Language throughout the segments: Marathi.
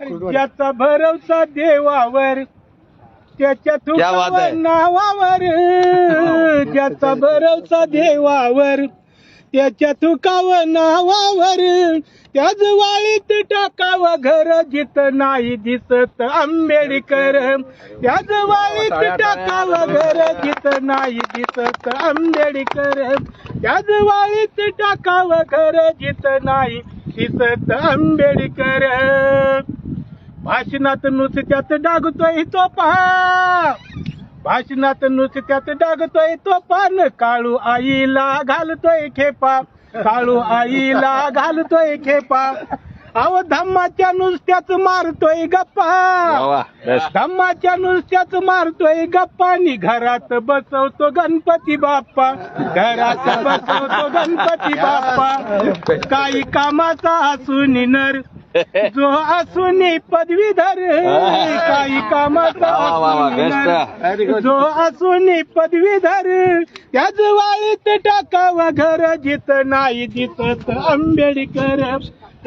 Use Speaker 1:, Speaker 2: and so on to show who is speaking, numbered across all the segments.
Speaker 1: ज्याचा भरवसा देवावर त्याच्या
Speaker 2: क्या बात
Speaker 1: तुकावर
Speaker 2: आहे.
Speaker 1: नावावर. ज्याचा भरवसा देवावर त्याच्या तुकावर नावावर. त्याच वाळीत टाकावं घर जित नाही दिसत आंबेडकर. त्याच वाळीत टाकावं घर जित नाही दिसत आंबेडकर. त्याच वाळीत टाकावं घर जित नाही दिसत आंबेडकर. भाषणात नुसत्यात डागतोय तो पहा भाषणात नुसत्यात डागतोय तो पान. काळू आईला घालतोय खेपा. काळू आईला घालतोय खेपा. अहो धम्माच्या नुसत्याच मारतोय गप्पा. धम्माच्या नुसत्याच मारतोय गप्पानी घरात बसवतो गणपती बाप्पा. घरात बसवतो गणपती बाप्पा. काही कामाचा असून नर जो असून पदवीधर. काही कामाचा असून जो असून पदवीधर. त्याच वाळीत टाकावं घर जित नाही दिसत आंबेडकर.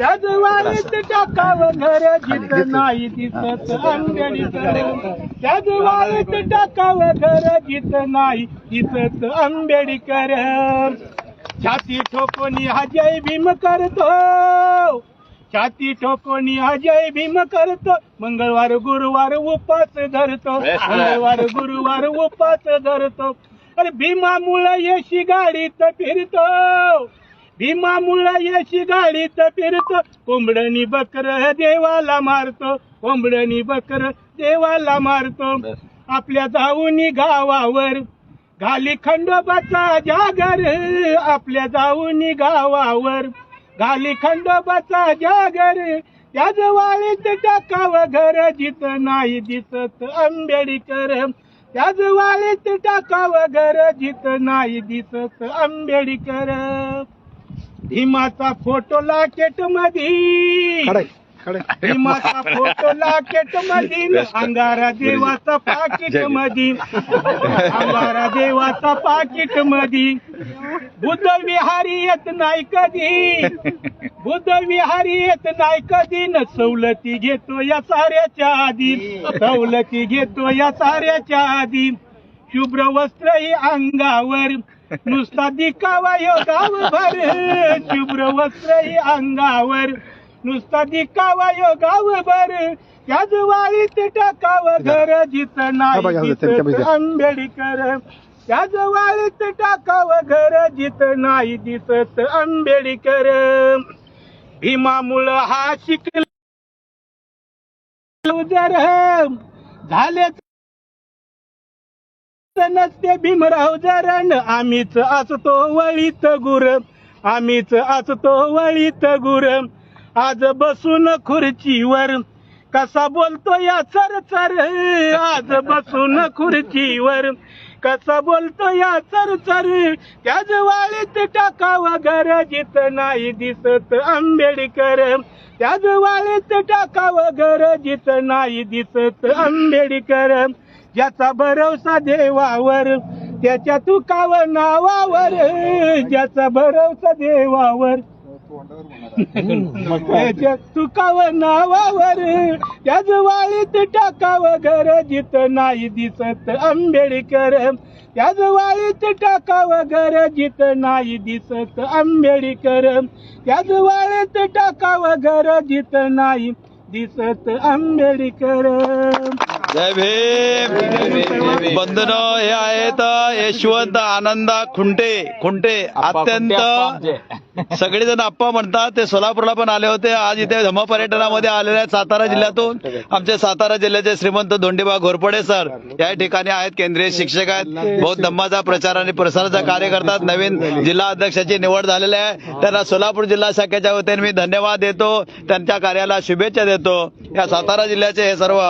Speaker 1: त्याच वाळीत टाकावं घर जित नाही दिसत आंबेडकर त्याच वाळीत टाकावं घर जित नाही दिसत आंबेडकर छाती ठोकून हा जय भीम करतो. छाती ठोकून हा जय भीम करतो. मंगळवार गुरुवार उपास धरतो. मंगळवार गुरुवार उपास धरतो. अरे भीमामुळं यशी गाडीत फिरतो. भीमामुळं यशी गाडीत फिरतो. कोंबडणी बकर देवाला मारतो. कोंबडणी बकर देवाला मारतो. आपल्या जाऊनी गावावर घाली खंडोबाचा जागर. आपल्या जाऊनी गावावर घाली खंडोबाचा जागर. त्याच वाळीत टाकावं घर जित नाही दिसत आंबेडकर. त्याच वाळीत टाकावं घर जित नाही दिसत आंबेडकर. भीमाचा फोटो लाकेट मधी. भीमाचा फोटो लाकेट मधी. अंगारा देवाचा पाकिट मधी. अंगारा देवाचा पाकिट मधी. बुद्ध विहारी येत नाही कधी. बुद्ध विहारी येत नाही कधी. न सवलती घेतो या साऱ्याच्या आधी. सवलती घेतो या साऱ्याच्या आधी. शुभ्र वस्त्र ही अंगावर. नुसता दिखावा यो गावभर शुभ्र वस्त्र अंगावर. नुसता दिखावा यो गावभर त्याच वाळीत टाकावं घर जित नाही दिसत आंबेडकर. त्याच वाळीत टाकावं घर जित नाही दिसत आंबेडकर. भीमामुळं हा शिकला. जर झाले नसते भीमराव जरण आम्हीच असतो वळीत गुर. आम्हीच असतो वळीत गुर. आज बसून खुर्चीवर कसा बोलतो या चर चर आज बसून खुर्चीवर कसा बोलतो या चर चर त्याच वाळीत टाकावं घर जित नाही दिसत आंबेडकर. त्याच वाळीत टाकावं घर जित नाही दिसत आंबेडकर. ज्याचा भरवसा देवावर त्याच्या तुकावर नावावर ज्याचा भरवसा देवावर. त्याच्या तुकावर नावावर त्याच वाळीत टाकावं घर जित नाही दिसत आंबेडकर. त्याच वाळीत टाकावं घर जित नाही दिसत आंबेडकर. त्याच वाळीत टाकावं घर जित नाही दिसत आंबेडकर.
Speaker 2: जय भीम. बंधन हे आहेत यशवंत आनंदा खुंटे. खुंटे अत्यंत सगळेजण आप्पा म्हणतात. ते सोलापूरला पण आले होते. आज इथे धम्म पर्यटनामध्ये आलेले आहेत सातारा जिल्ह्यातून. आमचे सातारा जिल्ह्याचे श्रीमंत धोंडीबा घोरपडे सर. या ठिकाणी आहेत केंद्रीय शिक्षक आहेत. बहुत धम्माचा प्रचार आणि प्रसाराचं कार्य करतात. नवीन जिल्हा अध्यक्षाची निवड झालेली आहे. त्यांना सोलापूर जिल्हा शाखेच्या वतीने मी धन्यवाद देतो. त्यांच्या कार्याला शुभेच्छा देतो. या सातारा जिल्ह्याचे हे सर्व